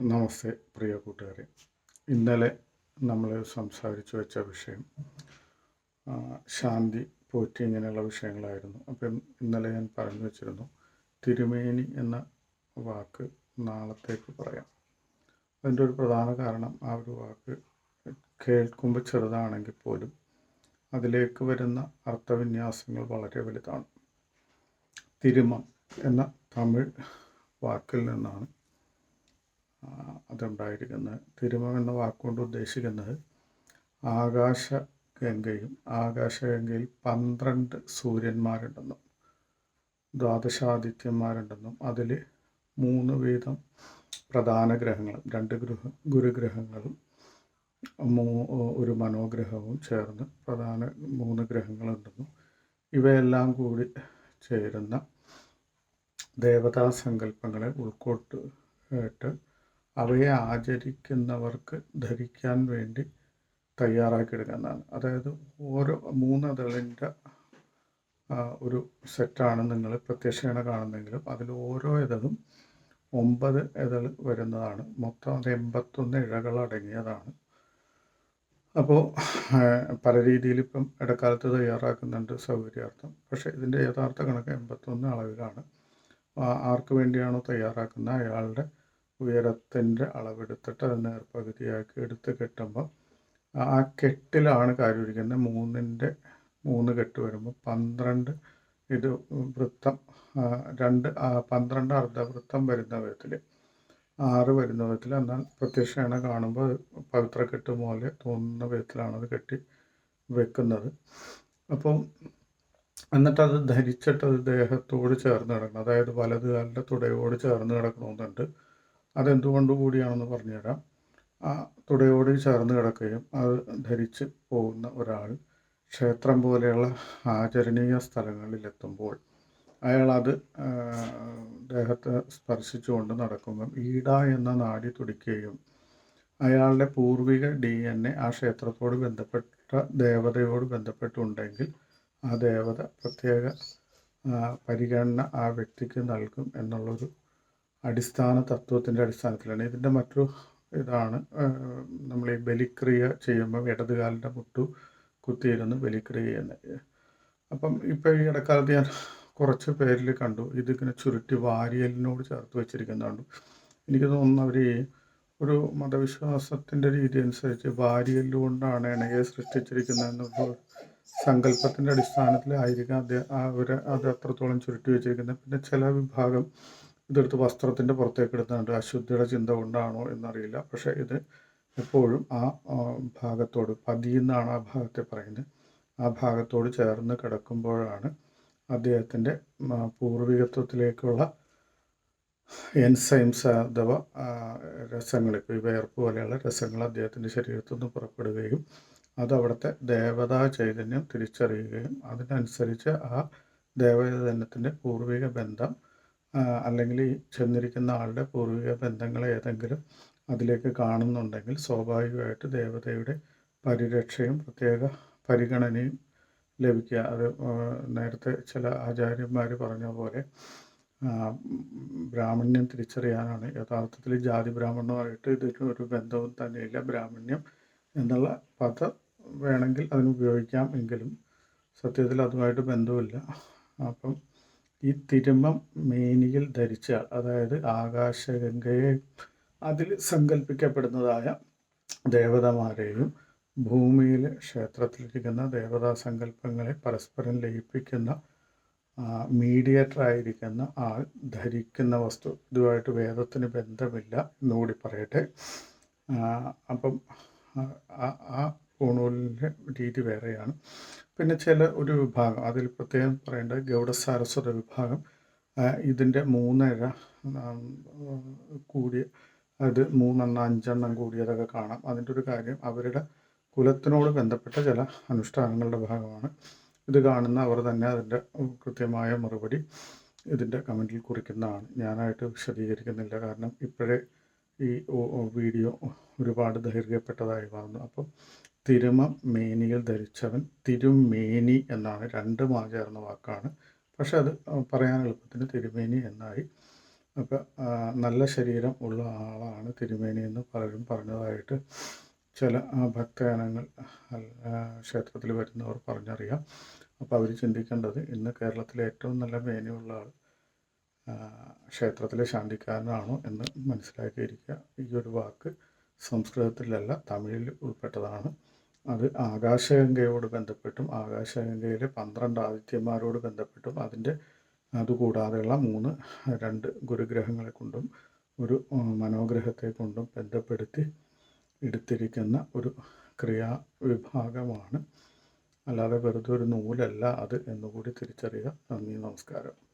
നമസ്തേ പ്രിയ കൂട്ടുകാരെ. ഇന്നലെ നമ്മൾ സംസാരിച്ചു വെച്ച വിഷയം ശാന്തി പോറ്റി ഇങ്ങനെയുള്ള വിഷയങ്ങളായിരുന്നു. അപ്പം ഇന്നലെ ഞാൻ പറഞ്ഞു വെച്ചിരുന്നു തിരുമേനി എന്ന വാക്ക് നാളത്തേക്ക് പറയാം. അതിന്റെ ഒരു പ്രധാന കാരണം ആ ഒരു വാക്ക് കേൾക്കുമ്പോൾ ചെറുതാണെങ്കിൽ പോലും അതിലേക്ക് വരുന്ന അർത്ഥവിന്യാസങ്ങൾ വളരെ വലുതാണ്. തിരുമ എന്ന തമിഴ് വാക്കിൽ നിന്നാണ് അതുണ്ടായിരിക്കുന്നത്. തിരുമം എന്ന വാക്കുകൊണ്ട് ഉദ്ദേശിക്കുന്നത് ആകാശ ഗംഗയും ആകാശഗംഗയിൽ പന്ത്രണ്ട് സൂര്യന്മാരുണ്ടെന്നും ദ്വാദശാദിത്യന്മാരുണ്ടെന്നും അതിൽ മൂന്ന് വീതം പ്രധാന ഗ്രഹങ്ങളും രണ്ട് ഗ്രഹ ഗുരുഗ്രഹങ്ങളും മൂ- ഒരു മനോഗ്രഹവും ചേർന്ന് പ്രധാന മൂന്ന് ഗ്രഹങ്ങളുണ്ടെന്നും ഇവയെല്ലാം കൂടി ചേരുന്ന ദേവതാ സങ്കല്പങ്ങളെ ഉൾക്കൊണ്ടിട്ട് അവയെ ആചരിക്കുന്നവർക്ക് ധരിക്കാൻ വേണ്ടി തയ്യാറാക്കിയെടുക്കുന്നതാണ്. അതായത് ഓരോ മൂന്നതളിന്റെ ഒരു സെറ്റാണ് നിങ്ങൾ പ്രത്യക്ഷേണ കാണുന്നെങ്കിലും അതിൽ ഓരോ ഇതളും ഒമ്പത് ഇതൾ വരുന്നതാണ്. മൊത്തം അത് എൺപത്തൊന്ന് ഇഴകൾ അടങ്ങിയതാണ്. അപ്പോൾ പല രീതിയിൽ ഇപ്പം ഇടക്കാലത്ത് തയ്യാറാക്കുന്നുണ്ട് സൗകര്യാർത്ഥം. പക്ഷേ ഇതിന്റെ യഥാർത്ഥ കണക്ക് എൺപത്തൊന്ന് അളവിലാണ്. ആർക്ക് വേണ്ടിയാണോ തയ്യാറാക്കുന്നത്? അയാളുടെ ഉയരത്തിന്റെ അളവെടുത്തിട്ട് അത് നേർപ്പകുതിയാക്കി എടുത്ത് കെട്ടുമ്പോൾ ആ കെട്ടിലാണ് കാര്യം മൂന്നിന്റെ മൂന്നിന്റെ മൂന്ന് കെട്ട് വരുമ്പോൾ പന്ത്രണ്ട് ഇത് വൃത്തം രണ്ട് പന്ത്രണ്ട് അർദ്ധവൃത്തം വരുന്ന വിധത്തിൽ ആറ് വരുന്ന വിധത്തിൽ എന്നാൽ പ്രത്യക്ഷേണ കാണുമ്പോൾ പവിത്ര കെട്ട് പോലെ തോന്നുന്ന വിധത്തിലാണ് അത് കെട്ടി വെക്കുന്നത്. അപ്പം എന്നിട്ടത് ധരിച്ചിട്ട് അത് ദേഹത്തോട് ചേർന്ന് കിടക്കണം. അതായത് വലത് കാലിന്റെ തുടയോട് ചേർന്ന് കിടക്കണമെന്നുണ്ട്. അതെന്തുകൊണ്ട് കൂടിയാണെന്ന് പറഞ്ഞുതരാം. ആ തുടയോട് ചേർന്ന് കിടക്കുകയും അത് ധരിച്ച് പോകുന്ന ഒരാൾ ക്ഷേത്രം പോലെയുള്ള ആചരണീയ സ്ഥലങ്ങളിലെത്തുമ്പോൾ അയാൾ അത് ദേഹത്തെ സ്പർശിച്ചുകൊണ്ട് നടക്കുമ്പം ഈട എന്ന നാടി തുടിക്കുകയും അയാളുടെ പൂർവിക ഡി എൻ എ ആ ക്ഷേത്രത്തോട് ബന്ധപ്പെട്ട ദേവതയോട് ബന്ധപ്പെട്ടുണ്ടെങ്കിൽ ആ ദേവത പ്രത്യേക പരിഗണന ആ വ്യക്തിക്ക് നൽകും എന്നുള്ളൊരു അടിസ്ഥാന തത്വത്തിന്റെ അടിസ്ഥാനത്തിലാണ്. ഇതിന്റെ മറ്റൊരു ഇതാണ് നമ്മൾ ഈ ബലിക്രിയ ചെയ്യുമ്പോൾ ഇടതുകാലിന്റെ മുട്ടു കുത്തിയിരുന്ന് ബലിക്രിയ ചെയ്യുന്നത് അപ്പം ഇപ്പം ഈ ഇടക്കാലത്ത് ഞാൻ കുറച്ച് പേരിൽ കണ്ടു. ഇതിങ്ങനെ ചുരുട്ടി വാരിയലിനോട് ചേർത്ത് വെച്ചിരിക്കുന്ന എനിക്ക് തോന്നുന്നു അവർ ഒരു മതവിശ്വാസത്തിന്റെ രീതി അനുസരിച്ച് വാരിയലുകൊണ്ടാണ് ഇണയെ സൃഷ്ടിച്ചിരിക്കുന്നതെന്ന് സങ്കല്പത്തിന്റെ അടിസ്ഥാനത്തിലായിരിക്കാം അദ്ദേഹം അവർ അത് അത്രത്തോളം ചുരുട്ടി വെച്ചിരിക്കുന്നത്. പിന്നെ ചില വിഭാഗം ഇതെടുത്ത് വസ്ത്രത്തിന്റെ പുറത്തേക്ക് എടുത്തുണ്ട് അശുദ്ധിയുടെ ചിന്ത കൊണ്ടാണോ എന്നറിയില്ല. പക്ഷേ ഇത് എപ്പോഴും ആ ഭാഗത്തോട് പതിയെന്നാണ് ആ ഭാഗത്തെ പറയുന്നത്. ആ ഭാഗത്തോട് ചേർന്ന് കിടക്കുമ്പോഴാണ് അദ്ദേഹത്തിന്റെ പൂർവികത്വത്തിലേക്കുള്ള എൻസൈംസ് അഥവാ രസങ്ങൾ ഇപ്പോൾ ഈ വേർപ്പ് പോലെയുള്ള രസങ്ങൾ അദ്ദേഹത്തിന്റെ ശരീരത്തു നിന്ന് പുറപ്പെടുകയും അത് അവിടുത്തെ ദേവതാ ചൈതന്യം തിരിച്ചറിയുകയും അതിനനുസരിച്ച് ആ ദേവചൈതന്യത്തിന്റെ പൂർവിക ബന്ധം അല്ലെങ്കിൽ ചെന്നിരിക്കുന്ന ആളുടെ പൂർവിക ബന്ധങ്ങൾ ഏതെങ്കിലും അതിലേക്ക് കാണുന്നുണ്ടെങ്കിൽ സ്വാഭാവികമായിട്ട് ദേവതയുടെ പരിരക്ഷയും പ്രത്യേക പരിഗണനയും ലഭിക്കുക. അത് നേരത്തെ ചില ആചാര്യന്മാർ പറഞ്ഞ പോലെ ബ്രാഹ്മണ്യം തിരിച്ചറിയാനാണ്. യഥാർത്ഥത്തിൽ ജാതി ബ്രാഹ്മണമായിട്ട് ഇതിന് ഒരു ബന്ധവും തന്നെയില്ല. ബ്രാഹ്മണ്യം എന്നുള്ള പദം വേണമെങ്കിൽ അതിനുപയോഗിക്കാം എങ്കിലും സത്യത്തിൽ അതുമായിട്ട് ബന്ധമില്ല അപ്പം ഈ തിരുമം മേനിയിൽ ധരിച്ച അതായത് ആകാശഗംഗയെ അതിൽ സങ്കല്പിക്കപ്പെടുന്നതായ ദേവതമാരെയും ഭൂമിയിലെ ക്ഷേത്രത്തിലിരിക്കുന്ന ദേവതാ സങ്കല്പങ്ങളെ പരസ്പരം ലയിപ്പിക്കുന്ന മീഡിയേറ്റർ ആയിരിക്കുന്ന ആൾ ധരിക്കുന്ന വസ്തു. ഇതുമായിട്ട് വേദത്തിന് ബന്ധമില്ല എന്നുകൂടി പറയട്ടെ. അപ്പം ആ- പൂണൂലിന്റെ രീതി വേറെയാണ്. പിന്നെ ചില ഒരു വിഭാഗം അതിൽ പ്രത്യേകം പറയേണ്ടത് ഗൗഡസാരസ്വത വിഭാഗം. ഇതിന്റെ മൂന്നര കൂടിയ അത് മൂന്നെണ്ണം അഞ്ചെണ്ണം കൂടിയതൊക്കെ കാണാം. അതിന്റെ ഒരു കാര്യം അവരുടെ കുലത്തിനോട് ബന്ധപ്പെട്ട ചില അനുഷ്ഠാനങ്ങളുടെ ഭാഗമാണ്. ഇത് കാണുന്ന അവർ തന്നെ അതിന്റെ കൃത്യമായ മറുപടി ഇതിന്റെ കമന്റിൽ കുറിക്കുന്നതാണ്. ഞാനായിട്ട് വിശദീകരിക്കുന്നില്ല. കാരണം ഇപ്പോഴേ ഈ വീഡിയോ ഒരുപാട് ദൈർഘ്യപ്പെട്ടതായി മാറുന്നു. അപ്പം തിരുമ മേനിയിൽ ധരിച്ചവൻ തിരുമേനി എന്നാണ് രണ്ട് ചേർന്ന വാക്കാണ്. പക്ഷെ അത് പറയാൻ എളുപ്പത്തിന് തിരുമേനി എന്നായി. അപ്പോൾ നല്ല ശരീരം ഉള്ള ആളാണ് തിരുമേനി എന്ന് പലരും പറഞ്ഞതായിട്ട് ചില ഭക്തജനങ്ങൾ ക്ഷേത്രത്തിൽ വരുന്നവർ പറഞ്ഞറിയാം. അപ്പോൾ അവർ ചിന്തിക്കേണ്ടത് ഇന്ന് കേരളത്തിലെ ഏറ്റവും നല്ല മേനിയുള്ള ആൾ ക്ഷേത്രത്തിലെ ശാന്തിക്കാരനാണോ എന്ന് മനസ്സിലാക്കിയിരിക്കുക. ഈ ഒരു വാക്ക് സംസ്കൃതത്തിലല്ല തമിഴിൽ ഉൾപ്പെട്ടതാണ്. അത് ആകാശഗംഗയോട് ബന്ധപ്പെട്ടും ആകാശഗംഗയിലെ പന്ത്രണ്ട് ആദിത്യന്മാരോട് ബന്ധപ്പെട്ടും അതിന്റെ അതുകൂടാതെയുള്ള മൂന്ന് രണ്ട് ഗുരുഗ്രഹങ്ങളെ കൊണ്ടും ഒരു മനോഗ്രഹത്തെ കൊണ്ടും ബന്ധപ്പെടുത്തി എടുത്തിരിക്കുന്ന ഒരു ക്രിയാ വിഭാഗമാണ് അല്ലാതെ വെറുതെ ഒരു നൂലല്ല അത് എന്നുകൂടി തിരിച്ചറിയുക. നന്ദി നമസ്കാരം.